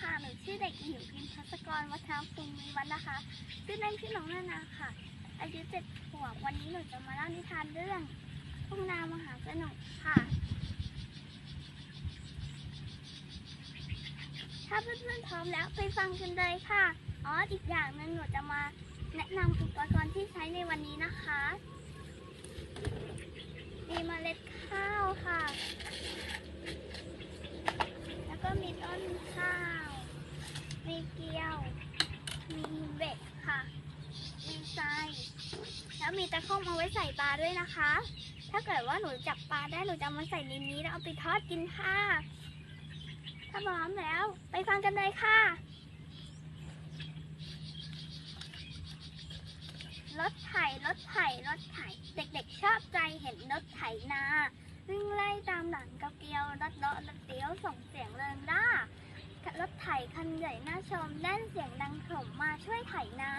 ค่ะ หนูชื่อเด็กหญิงพิมพัสกรวัฒนภูมิวัฒนนะคะ ชื่อเล่นชื่อน้องนานาค่ะ อายุเจ็ดขวบ วันนี้หนูจะมาเล่านิทานเรื่องทุ่งนามหาสนุกค่ะ ถ้าเพื่อนๆพร้อมแล้วไปฟังกันเลยค่ะ อ๋อ อีกอย่างหนึงหนูจะมาแนะนำอุปกรณ์ที่ใช้ในวันนี้นะคะ มีเมล็ดข้าวค่ะ แล้วก็มีต้นข้าว มีเกลียว มีเบ็ดค่ะ มีทรายแล้วมีตะข้องเอาไว้ใส่ปลาด้วยนะคะ ถ้าเกิดว่าหนูจับปลาได้หนูจะเอามาใส่ในนี้แล้วเอาไปทอดกินค่ะ ถ้าพร้อมแล้ว ไปฟังกันเลยค่ะ รถไถ รถไถ รถไถ เด็กๆ ชอบใจเห็นรถไถนา วิ่งไล่ตามหลังกับเกลียวรถเลาะรถเตี้ยวส่งเสียงเริงร่า รถไถคันใหญ่น่าชมแน่นเสียงดังโถมมาช่วยไถนา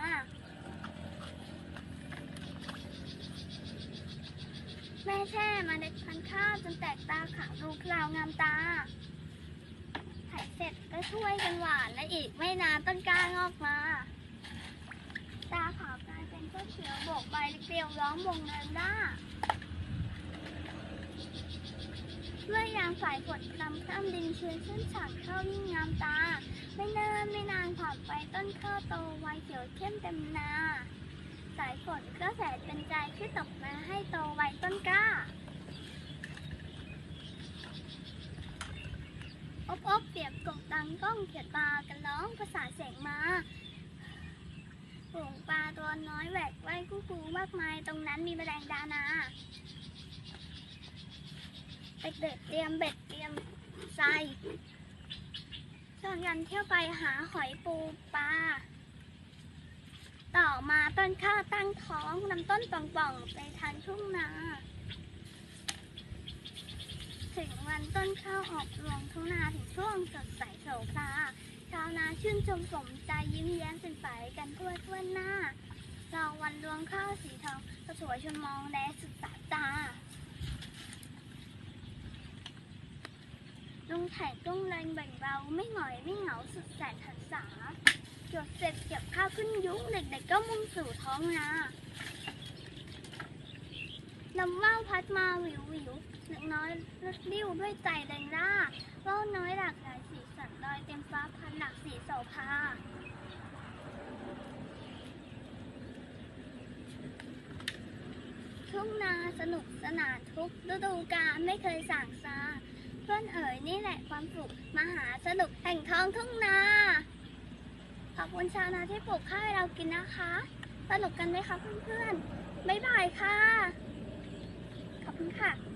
แม่แช่มาเล็ดพันข้าวจนแตกตาขาวดูคราวงามตา ไถเสร็จก็ช่วยกันหวานและอีกไม่นานต้นกล้างอกมา ตาขาวกลายเป็นต้นเขียวโบกใบเกลียวร้องวงเนินด้า เมื่อยางสายฝนคลำข้ามดินชื้นขึ้นฉากข้าวยิ่งงามตา ไม่นานไม่นานผ่านไปต้นข้าวโตไวเขียวเข้มเต็มนา สายฝนก็แสนเป็นใจที่ตกมาให้โตไวต้นกล้าอบอบเปียกกบตังก้องเขียดปลากันร้องภาษาเสียงมาฝูงปลาตัวน้อยแหวกว่ายกู้กูมากมาย ตรงนั้นมีแมลงดานา เด็กๆเตรียมเบ็ดเตรียมทรายชวนกันเที่ยวไปหาหอยปูปลา ต่อมาต้นข้าวตั้งท้องนำต้นป่องๆไปทางทุ่งนา ถึงวันต้นข้าวออกรวงทุ่งนาถึงช่วงสดใสโสภาชาวนาชื่นชมสมใจยิ้มแย้มเป็นใสกันทั่วทั่วหน้า รอวันรวงข้าวสีทองสวยชวนมองแลสุดสา ยตาลุงไถ่ตุ้งแรงแบ่งเบา ไม่หงอยไม่เหงาสุดแสนหันษาจดเสร็จเก็บข้าวขึ้นยุ้งเด็กๆก็มุ่งสู่ท้องนาลำว่าวพัดมาวิววิวหนึ่งน้อยรถดิ้วด้วยใจแรงร่าว่าวน้อยหลากหลายสีสันลอยเต็มฟ้าพันหลักสีโสภาทุ่งนาสนุกสนานทุกฤดูกาลไม่เคยสั่งซา เพื่อนเอ๋ยนี่แหละความสุขมหาสนุกแห่งท้องทุ่งนา ขอบคุณชาวนาที่ปลูกข้าวให้เรากินนะคะ สนุกกันไหมคะเพื่อนๆ บ๊ายบายค่ะ ขอบคุณค่ะ